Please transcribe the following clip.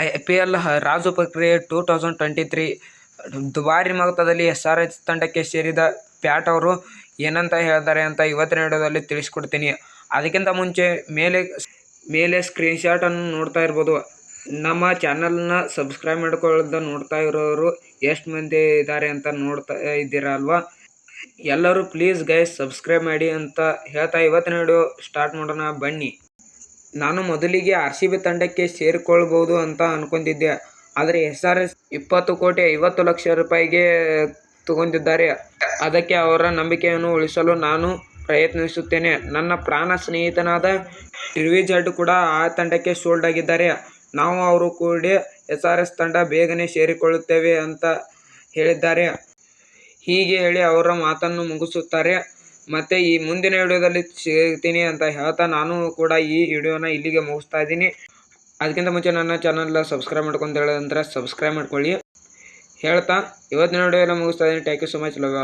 I P L Raju ಪ್ರಕ್ರಿಯೆ two thousand twenty three ದುಬಾರಿ ಮೊತ್ತದಲ್ಲಿ ಎಸ್ ಆರ್ ಎಚ್ ತಂಡಕ್ಕೆ ಸೇರಿದ ಪ್ಯಾಟ್ ಅವರು ಏನಂತ ಹೇಳ್ತಾರೆ ಅಂತ ಇವತ್ತಿನ ವಿಡಿಯೋದಲ್ಲಿ ತಿಳಿಸ್ಕೊಡ್ತೀನಿ. ಅದಕ್ಕಿಂತ ಮುಂಚೆ ಮೇಲೆ ಮೇಲೆ ಸ್ಕ್ರೀನ್ಶಾಟನ್ನು ನೋಡ್ತಾ ಇರ್ಬೋದು. ನಮ್ಮ ಚಾನಲ್ನ ಸಬ್ಸ್ಕ್ರೈಬ್ ಮಾಡ್ಕೊಳ್ಳೋದ ನೋಡ್ತಾ ಇರೋರು ಎಷ್ಟು ಮಂದಿ ಇದ್ದಾರೆ ಅಂತ ನೋಡ್ತಾ ಇದ್ದೀರಾ ಅಲ್ವಾ? ಎಲ್ಲರೂ ಪ್ಲೀಸ್ ಗೈಸ್ ಸಬ್ಸ್ಕ್ರೈಬ್ ಮಾಡಿ ಅಂತ ಹೇಳ್ತಾ ಇವತ್ತಿನ ವಿಡಿಯೋ ಸ್ಟಾರ್ಟ್ ಮಾಡೋಣ. ಬನ್ನಿ. ನಾನು ಮೊದಲಿಗೆ ಆರ್ ಸಿ ಬಿ ತಂಡಕ್ಕೆ ಸೇರಿಕೊಳ್ಬೋದು ಅಂತ ಅಂದ್ಕೊಂಡಿದ್ದೆ ಆದರೆ ಎಸ್ ಆರ್ ಎಸ್ ಇಪ್ಪತ್ತು ಕೋಟಿ ಐವತ್ತು ಲಕ್ಷ ರೂಪಾಯಿಗೆ ತಗೊಂಡಿದ್ದಾರೆ. ಅದಕ್ಕೆ ಅವರ ನಂಬಿಕೆಯನ್ನು ಉಳಿಸಲು ನಾನು ಪ್ರಯತ್ನಿಸುತ್ತೇನೆ. ನನ್ನ ಪ್ರಾಣ ಸ್ನೇಹಿತನಾದ ರಿವಿಜಡ್ ಕೂಡ ಆ ತಂಡಕ್ಕೆ ಸೋಲ್ಡ್ ಆಗಿದ್ದಾರೆ. ನಾವು ಅವರು ಕೂಡ ಎಸ್ ಆರ್ ಎಸ್ ತಂಡ ಬೇಗನೆ ಸೇರಿಕೊಳ್ಳುತ್ತೇವೆ ಅಂತ ಹೇಳಿದ್ದಾರೆ. ಹೀಗೆ ಹೇಳಿ ಅವರ ಮಾತನ್ನು ಮುಗಿಸುತ್ತಾರೆ. ಮತ್ತೆ ಈ ಮುಂದಿನ ವಿಡಿಯೋದಲ್ಲಿ ಸಿಗ್ತೀನಿ ಅಂತ ಹೇಳ್ತಾ ನಾನು ಕೂಡ ಈ ವಿಡಿಯೋನ ಇಲ್ಲಿಗೆ ಮುಗಿಸ್ತಾ ಇದ್ದೀನಿ. ಅದಕ್ಕಿಂತ ಮುಂಚೆ ನನ್ನ ಚಾನಲ್ ಸಬ್ಸ್ಕ್ರೈಬ್ ಮಾಡ್ಕೊಂತ ಹೇಳಿದ್ರೆ ಸಬ್ಸ್ಕ್ರೈಬ್ ಮಾಡ್ಕೊಳ್ಳಿ. ಹೇಳ್ತಾ ಇವತ್ತಿನ ವಿಡಿಯೋನ ಮುಗಿಸ್ತಾ ಇದ್ದೀನಿ. Thank you so much love